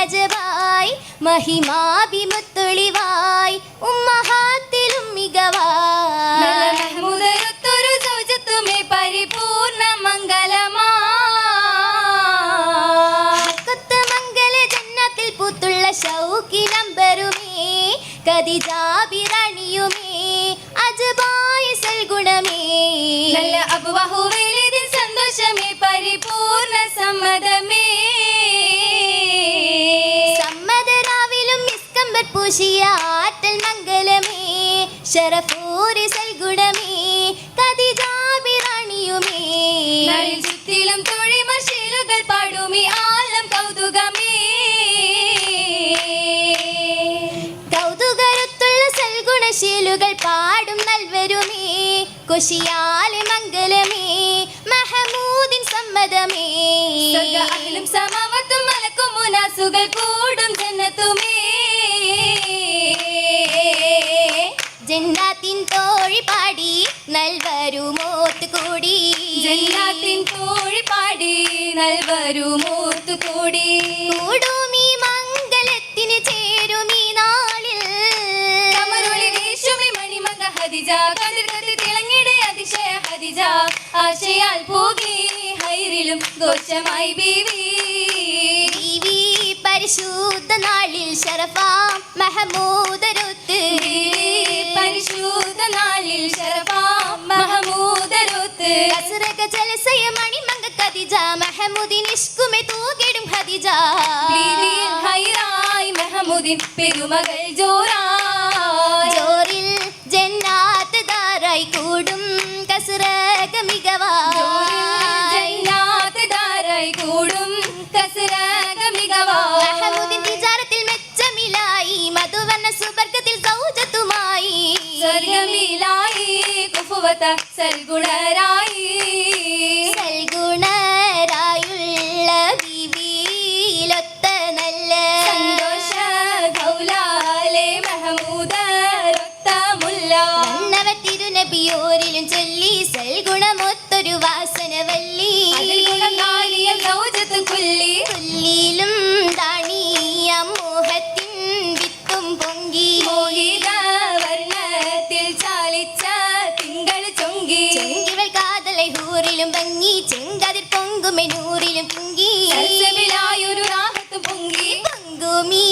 അജബായി മഹിമാഭിമുത്തൊളിവായി ഉമ്മഹാത്തിലും മികവായി. മെഹമുദരൊത്തൊരു സൗജത്തുമേ പരിപൂർണ മംഗലമാ. കൊത്തമംഗല ജന്നത്തിൽ പൂത്തുള്ള ഷൗക്കിലംബരുമേ കതിജാബിറണിയുമേ പൂശിയ ആറ്റൽ മംഗലമേ ശരഫൂരി സൽഗുണമേ കതിജാബിറണിയുമേ നളിൽ ചുറ്റിലും തൊഴിമശീലുകൾ പാടുമേ ആലം കൗതുകമേ. കൗതുകരുത്തുള്ള സൽഗുണശീലുകൾ പാടും നൽവരുമേ കുശിയാലെ മംഗലമേ മഹമൂദിൻ സമ്മതമേ. സമാവത്തും മലക്കും മുനാസുകൾ കൂടും ജന്നത്തുമേ. ജന്നാത്തിൻ തോഴി പാടി നൽവരുമോത്ത് കൂടി ജന്നാത്തിൻ തോഴി പാടി നൽവരു മൂത്തു കൂടി കൂടുമീ മംഗലത്തിന് ചേരുമീ നാളിൽ. കമറുളി വീശുമി മണിമക ഹദിജ കതിർ കതി തിളങ്ങിടെ അതിശയ ഹദിജ ആശയാൽ പോകി ഹൈറിലും ദോഷമായി ബീവി. ബീവി പരിശുദ്ധ നാളിൽ ഷറഫ മഹമൂദരുത്ത്. ബീവി പരിശുദ്ധ നാളിൽ ശരഫാ മഹമൂദരൊത്ത്. കസറക ജലസയ മണിമങ്ക ഖദിജ മഹമൂദിൻ ഇഷ്കുമെ തൂകിടും ഖദിജ. ഹൈറായി മെഹമുദിൻ പെരുമകൾ ജോറായി. ജോറിൽ ജന്നാത്ത് ദാറായി കൂടും കസറക മികവാ സൽഗുണരായി. സൽഗുണരായുള്ള ബിവിയിലൊത്ത നല്ല സന്തോഷ ഗൗലാലെ മെഹമൂദരൊത്ത മുല്ല വന്നവ തിരുനബിയോരിലും ചൊല്ലി സൽഗുണമൊത്തൊരു വാസന വല്ലി കൊല്ലി സൗജത്ത് കുല്ലി. പുല്ലിലും താണിയ മോഹത്തിൻ വിത്തും പൊങ്കി. മോഹിത വർണത്തിൽ ചാലിച്ച ഹൂറിലും ഭംഗി ചെങ്കതിർ പൊങ്കുമെനൂറിലും പൊങ്കി ഒരു രാഗത്ത് പൊങ്കി. പൊങ്കുമീ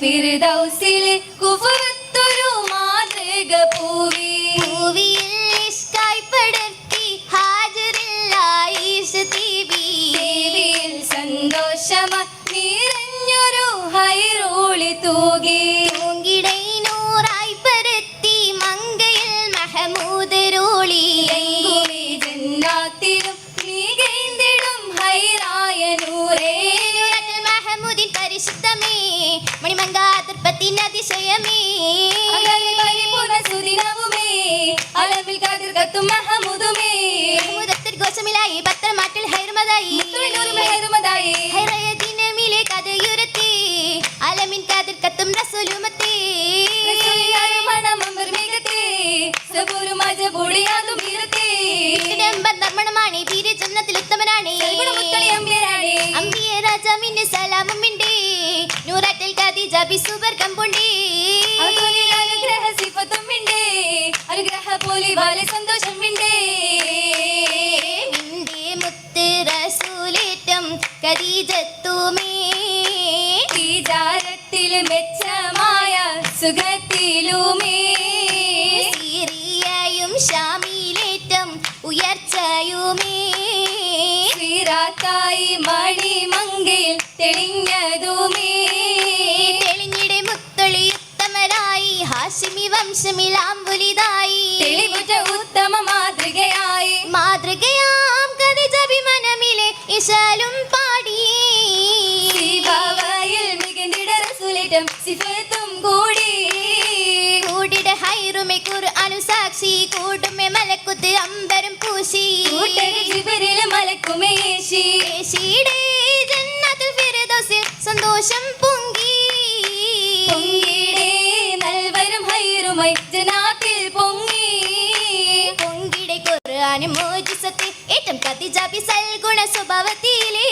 ഫിർദൗസിൽ കുഫറത്തൊരു മാതൃക പൂവി. ഭൂവിയിൽ ഇഷ്കായി പടർത്തി ഹാജറിൽ ആയിഷ തീവി സന്തോഷമ നിറഞ്ഞൊരു ഹൈറോളി തൂകി. കത്തും മഹമുദുമേ മഹമൂദത്തിൽ ഘോഷമിലായി പത്രമാറ്റൽ ഹൈർമതായി തൊഴിലൂർ മെഹരുമതായി ഹൈറയ ദിനമിലെ കഥയുരത്തി അലമിൻ കാതിർ കത്തും റസൂലുമത്തേ. റസൂലിനാരു മണമമ്പർ മികത്തേ സബൂരു മജബൂളിയാതും ഇരത്തേ ഇടമ്പർ ധർമ്മണമാണ് തീരെ ജന്നത്തിൽ ഉത്തമനാണ് അമ്പിയ രാജാവിന്റെ സലാമുമിണ്ടേ നൂറാറ്റൽ ഖദീജ ബിസുബർ കമ്പുണ്ടേ വാലെ സന്തോഷം മിണ്ടേ തെളിഞ്ഞ മുത്ത് റസൂലേറ്റം ഖദീജത്തുമേ. തീജാരത്തിൽ മെച്ചമായ സുഖത്തിലുമേ. സിറിയയും ഷാമിലേറ്റം ഉയർച്ചയുമേ. ശ്രീരാത്തായി മണിമങ്കയിൽ തെളിഞ്ഞതുമേ സിഫേത്തും കൂടി. കൂടിയുടെ ഹൈറുമെ ഖുർആനു സാക്ഷി കൂടുമെ മലക്കുത്ത് അമ്പരം പൂശി. ജിബിരിലെ സന്തോഷം പൊങ്ങി നൽവരും ഹൈറുമായി ജനാത്തിൽ പൊങ്ങി. പൊങ്ങിയുടെ ഖുർആൻ മോജിസത്തെ ഏറ്റം കത്തിജാപി സൽഗുണ സ്വഭാവത്തിലെ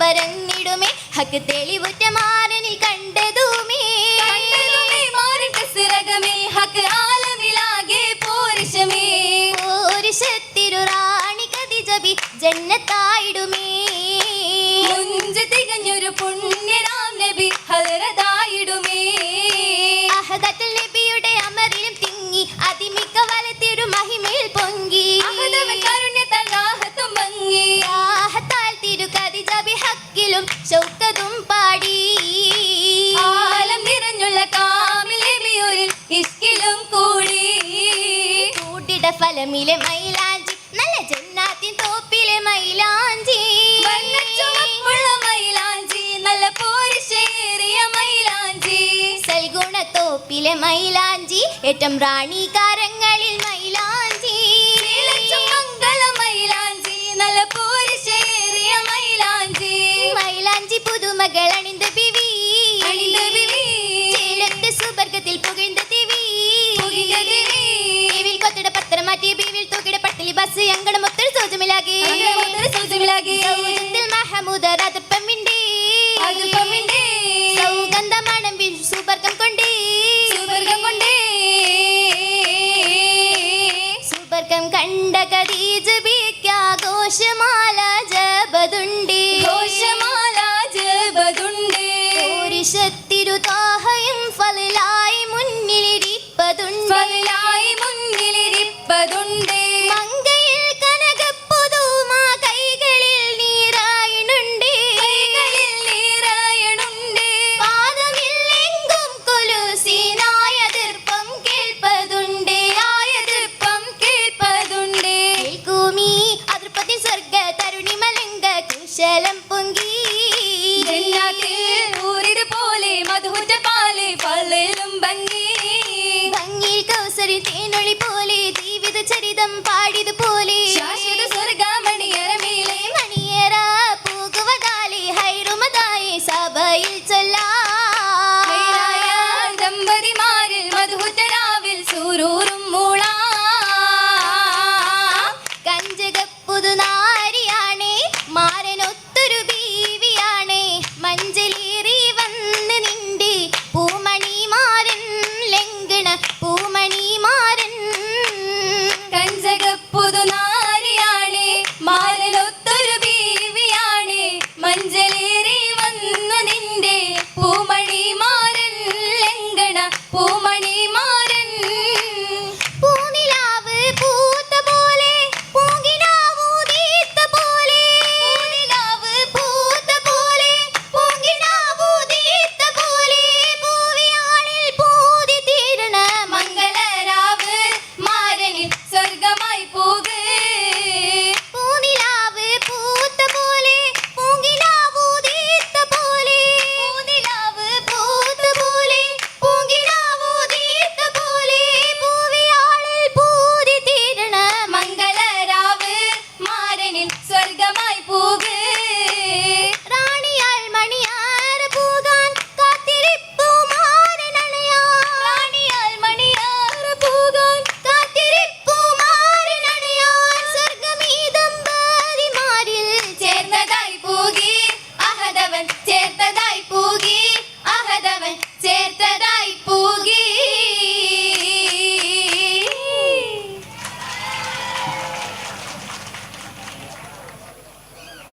പരന്നിടുമേ ഹക്ക് തെളിവുറ്റ മാറനിൽ കണ്ടതുമേ. കണ്ടതുമേ മാറിട്ട സിറകമേ. ഹക്ക് ആലമിലാകെ പോരിശമേ. പോരിശത്തിരു റാണി കതിജബി ജന്നത്തായിടുമേ. മുഞ്ച് തികഞ്ഞൊരു പുണ്യരാം നബി ഹലരതായിടുമേ മൈലാഞ്ചി. വർണച്ചുവപ്പുള്ള മൈലാഞ്ചി നല്ല പോരിശേറിയ മൈലാഞ്ചി. സൽഗുണ തോപ്പിലെ മൈലാഞ്ചി ഏറ്റം റാണികാരങ്ങളിൽ സുബർഗം കൊണ്ടേ സുവർഗം കൊണ്ടേ. സുബർഗം കണ്ട കദീജ് ബിക്കാഘോഷമാല ജബതുണ്ടി ഘോഷമാല ജപതുണ്ടേ. പുരുഷത്തിരു താഹയും ഫലായി മുന്നിലിരിപ്പതുണ്ട്. ഫലായി മുന്നിലിരിപ്പതുണ്ടേ.